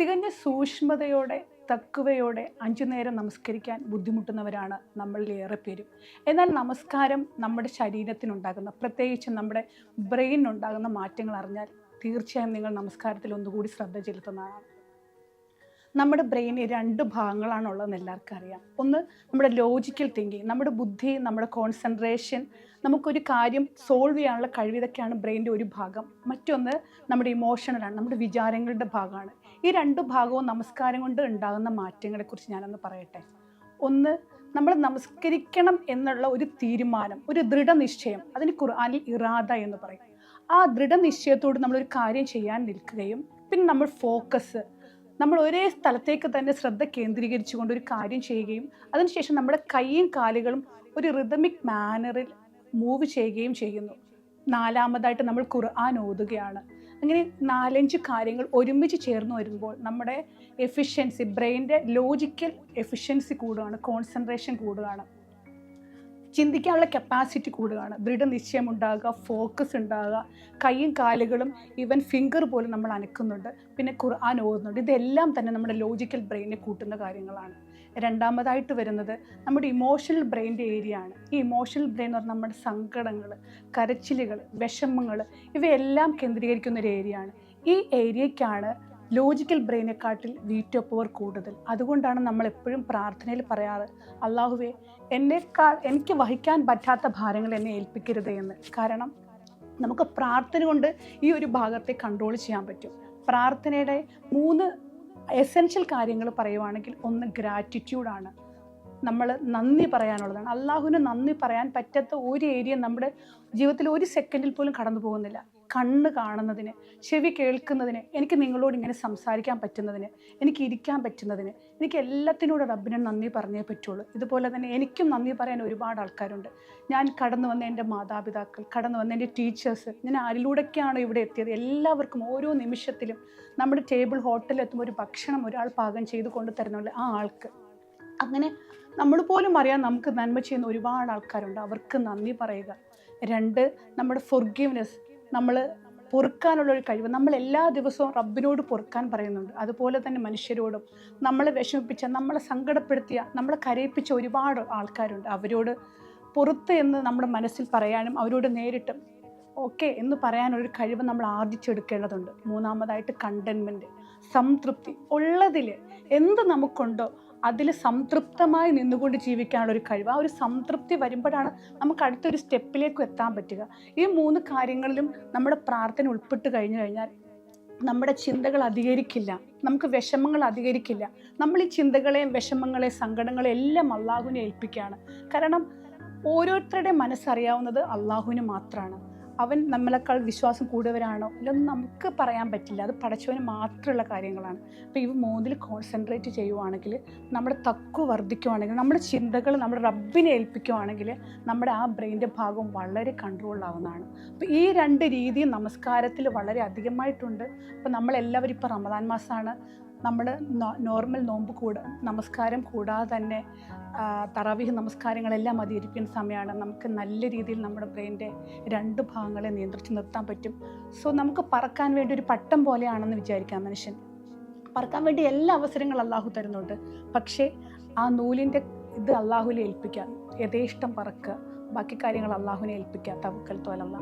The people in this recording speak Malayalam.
തികഞ്ഞ സൂക്ഷ്മതയോടെ തക്കുവയോടെ അഞ്ചു നേരം നമസ്കരിക്കാൻ ബുദ്ധിമുട്ടുന്നവരാണ് നമ്മളിൽ ഏറെ പേരും. എന്നാൽ നമസ്കാരം നമ്മുടെ ശരീരത്തിനുണ്ടാകുന്ന പ്രത്യേകിച്ച് നമ്മുടെ ബ്രെയിനിനുണ്ടാകുന്ന മാറ്റങ്ങൾ അറിഞ്ഞാൽ തീർച്ചയായും നിങ്ങൾ നമസ്കാരത്തിൽ ഒന്നുകൂടി ശ്രദ്ധ ചെലുത്തുന്നതാണ്. നമ്മുടെ ബ്രെയിന് രണ്ട് ഭാഗങ്ങളാണുള്ളതെന്ന് എല്ലാവർക്കും അറിയാം. ഒന്ന് നമ്മുടെ ലോജിക്കൽ തിങ്കിങ് നമ്മുടെ ബുദ്ധി നമ്മുടെ കോൺസെൻട്രേഷൻ നമുക്കൊരു കാര്യം സോൾവ് ചെയ്യാനുള്ള കഴിവ് ഇതൊക്കെയാണ് ബ്രെയിന്റെ ഒരു ഭാഗം. മറ്റൊന്ന് നമ്മുടെ ഇമോഷണലാണ് നമ്മുടെ വിചാരങ്ങളുടെ ഭാഗമാണ്. ഈ രണ്ട് ഭാഗവും നമസ്കാരം കൊണ്ട് ഉണ്ടാകുന്ന മാറ്റങ്ങളെക്കുറിച്ച് ഞാനൊന്ന് പറയട്ടെ. ഒന്ന് നമ്മൾ നമസ്കരിക്കണം എന്നുള്ള ഒരു തീരുമാനം ഒരു ദൃഢനിശ്ചയം അതിന് ഖുർആാനിൽ ഇറാദ എന്ന് പറയും. ആ ദൃഢനിശ്ചയത്തോട് നമ്മളൊരു കാര്യം ചെയ്യാൻ നിൽക്കുകയും പിന്നെ നമ്മൾ ഫോക്കസ് നമ്മൾ ഒരേ സ്ഥലത്തേക്ക് തന്നെ ശ്രദ്ധ കേന്ദ്രീകരിച്ചുകൊണ്ട് ഒരു കാര്യം ചെയ്യുകയും അതിനുശേഷം നമ്മുടെ കൈയും കാലുകളും ഒരു റിതമിക് മാനറിൽ മൂവ് ചെയ്യുകയും ചെയ്യുന്നു. നാലാമതായിട്ട് നമ്മൾ ഖുർആൻ ഓതുകയാണ്. അങ്ങനെ നാലഞ്ച് കാര്യങ്ങൾ ഒരുമിച്ച് ചേർന്ന് വരുമ്പോൾ നമ്മുടെ എഫിഷ്യൻസി ബ്രെയിന്റെ ലോജിക്കൽ എഫിഷ്യൻസി കൂടുകയാണ് കോൺസെൻട്രേഷൻ കൂടുകയാണ്. ചിന്തിക്കാനുള്ള കപ്പാസിറ്റി കൂടുകയാണ്. ദൃഢനിശ്ചയം ഉണ്ടാകുക ഫോക്കസ് ഉണ്ടാകുക കൈയും കാലുകളും ഈവൻ ഫിംഗർ പോലും നമ്മൾ അനക്കുന്നുണ്ട്. പിന്നെ ഖുർആൻ ഓതുന്നുണ്ട്. ഇതെല്ലാം തന്നെ നമ്മുടെ ലോജിക്കൽ ബ്രെയിനെ കൂട്ടുന്ന കാര്യങ്ങളാണ്. രണ്ടാമതായിട്ട് വരുന്നത് നമ്മുടെ ഇമോഷണൽ ബ്രെയിന്റെ ഏരിയ ആണ്. ഈ ഇമോഷണൽ ബ്രെയിൻ എന്ന് പറഞ്ഞാൽ നമ്മുടെ സങ്കടങ്ങൾ കരച്ചിലുകൾ വിഷമങ്ങൾ ഇവയെല്ലാം കേന്ദ്രീകരിക്കുന്ന ഒരു ഏരിയ ആണ്. ഈ ഏരിയയ്ക്കാണ് ലോജിക്കൽ ബ്രെയിനെക്കാട്ടിൽ വീറ്റോ പവർ കൂടുതൽ. അതുകൊണ്ടാണ് നമ്മൾ എപ്പോഴും പ്രാർത്ഥനയിൽ പറയാറ് അള്ളാഹുവെ എന്നെക്കാൾ എനിക്ക് വഹിക്കാൻ പറ്റാത്ത ഭാരങ്ങൾ എന്നെ ഏൽപ്പിക്കരുത് എന്ന്. കാരണം നമുക്ക് പ്രാർത്ഥന കൊണ്ട് ഈ ഒരു ഭാഗത്തെ കൺട്രോൾ ചെയ്യാൻ പറ്റും. പ്രാർത്ഥനയുടെ മൂന്ന് എസെൻഷ്യൽ കാര്യങ്ങൾ പറയുവാണെങ്കിൽ ഒന്ന് ഗ്രാറ്റിറ്റ്യൂഡാണ് നമ്മൾ നന്ദി പറയാനുള്ളതാണ്. അള്ളാഹുവിന് നന്ദി പറയാൻ പറ്റാത്ത ഒരു ഏരിയ നമ്മുടെ ജീവിതത്തിൽ ഒരു സെക്കൻഡിൽ പോലും കടന്നു പോകുന്നില്ല കണ്ണ് കാണുന്നതിന് ചെവി കേൾക്കുന്നതിന് എനിക്ക് നിങ്ങളോട് ഇങ്ങനെ സംസാരിക്കാൻ പറ്റുന്നതിന് എനിക്ക് ഇരിക്കാൻ പറ്റുന്നതിന് എനിക്ക് എല്ലാത്തിനോടും റബ്ബിനെ നന്ദി പറഞ്ഞേ പറ്റുള്ളൂ. ഇതുപോലെ തന്നെ എനിക്കും നന്ദി പറയാൻ ഒരുപാട് ആൾക്കാരുണ്ട്. ഞാൻ കടന്നു വന്ന എന്റെ മാതാപിതാക്കൾ കടന്നു വന്ന എന്റെ ടീച്ചേഴ്സ് ഞാൻ ആരിലൂടെയൊക്കെയാണ് ഇവിടെ എത്തിയത്. എല്ലാവർക്കും ഓരോ നിമിഷത്തിലും നമ്മുടെ ടേബിൾ ഹോട്ടലിൽ എത്തുമ്പോൾ ഒരു ഭക്ഷണം ഒരാൾ പാകം ചെയ്ത് കൊണ്ടു തരുന്നുള്ള ആ ആൾക്ക്. അങ്ങനെ നമ്മൾ പോലും അറിയാൻ നമുക്ക് നന്മ ചെയ്യുന്ന ഒരുപാട് ആൾക്കാരുണ്ട്. അവർക്ക് നന്ദി പറയുക. രണ്ട് നമ്മുടെ ഫൊർഗീവ്നെസ് നമ്മൾ പൊറുക്കാനുള്ള ഒരു കഴിവ്. നമ്മൾ എല്ലാ ദിവസവും റബ്ബിനോട് പൊറുക്കാൻ പറയുന്നുണ്ട്. അതുപോലെ തന്നെ മനുഷ്യരോടും. നമ്മളെ വിഷമിപ്പിച്ച നമ്മളെ സങ്കടപ്പെടുത്തിയ നമ്മളെ കരയിപ്പിച്ച ഒരുപാട് ആൾക്കാരുണ്ട്. അവരോട് പുറത്ത് എന്ന് നമ്മുടെ മനസ്സിൽ പറയാനും അവരോട് നേരിട്ടും ഓക്കെ എന്ന് പറയാനൊരു കഴിവ് നമ്മൾ ആർജിച്ചെടുക്കേണ്ടതുണ്ട്. മൂന്നാമതായിട്ട് കണ്ടൻമെന്റ് സംതൃപ്തി. ഉള്ളതിൽ എന്ത് നമുക്കുണ്ടോ അതിൽ സംതൃപ്തമായി നിന്നുകൊണ്ട് ജീവിക്കാനുള്ള ഒരു കഴിവ് ആ ഒരു സംതൃപ്തി വരുമ്പോഴാണ് നമുക്ക് അടുത്തൊരു സ്റ്റെപ്പിലേക്ക് എത്താൻ പറ്റുക. ഈ മൂന്ന് കാര്യങ്ങളിലും നമ്മുടെ പ്രാർത്ഥന ഉൾപ്പെട്ട് കഴിഞ്ഞു കഴിഞ്ഞാൽ നമ്മുടെ ചിന്തകൾ അധികരിക്കില്ല. നമുക്ക് വിഷമങ്ങൾ അധികരിക്കില്ല. നമ്മൾ ഈ ചിന്തകളെയും വിഷമങ്ങളെയും സങ്കടങ്ങളെയും എല്ലാം അള്ളാഹുവിനെ ഏൽപ്പിക്കുകയാണ്. കാരണം ഓരോരുത്തരുടെ മനസ്സറിയാവുന്നത് അള്ളാഹുവിന് മാത്രമാണ് അവൻ നമ്മളെക്കാൾ വിശ്വാസം കൂടുതവരാണോ ഇല്ലൊന്നും നമുക്ക് പറയാൻ പറ്റില്ല. അത് പടച്ചവന് മാത്രമുള്ള കാര്യങ്ങളാണ്. അപ്പോൾ ഇവ മൂന്നിൽ കോൺസെൻട്രേറ്റ് ചെയ്യുവാണെങ്കിൽ നമ്മുടെ തക്കു വർദ്ധിക്കുവാണെങ്കിൽ നമ്മുടെ ചിന്തകൾ നമ്മുടെ റബ്ബിനെ ഏൽപ്പിക്കുവാണെങ്കിൽ നമ്മുടെ ആ ബ്രെയിന്റെ ഭാഗം വളരെ കൺട്രോളിലാവുന്നതാണ് അപ്പോൾ ഈ രണ്ട് രീതിയും നമസ്കാരത്തിൽ വളരെ അധികമായിട്ടുണ്ട്. അപ്പോൾ നമ്മളെല്ലാവരും ഇപ്പോൾ റമദാൻ മാസമാണ് നമ്മൾ നോർമൽ നോമ്പ് കൂട നമസ്കാരം കൂടാതെ തന്നെ തറാവിഹ് നമസ്കാരങ്ങളെല്ലാം മതിയിരിക്കുന്ന സമയമാണ്. നമുക്ക് നല്ല രീതിയിൽ നമ്മുടെ ബ്രെയിന്റെ രണ്ട് ഭാഗങ്ങളെ നിയന്ത്രിച്ച് നിർത്താൻ പറ്റും. സോ നമുക്ക് പറക്കാൻ വേണ്ടി ഒരു പട്ടം പോലെയാണെന്ന് വിചാരിക്കാം മനുഷ്യൻ. പറക്കാൻ വേണ്ടി എല്ലാ അവസരങ്ങളും അള്ളാഹു തരുന്നുണ്ട്. പക്ഷേ ആ നൂലിന്റെ ഇത് അള്ളാഹുവിനെ ഏൽപ്പിക്കാം. യഥേഷ്ടം പറക്കുക. ബാക്കി കാര്യങ്ങൾ അള്ളാഹുവിനെ ഏൽപ്പിക്കുക. തവക്കൽ തോലല്ല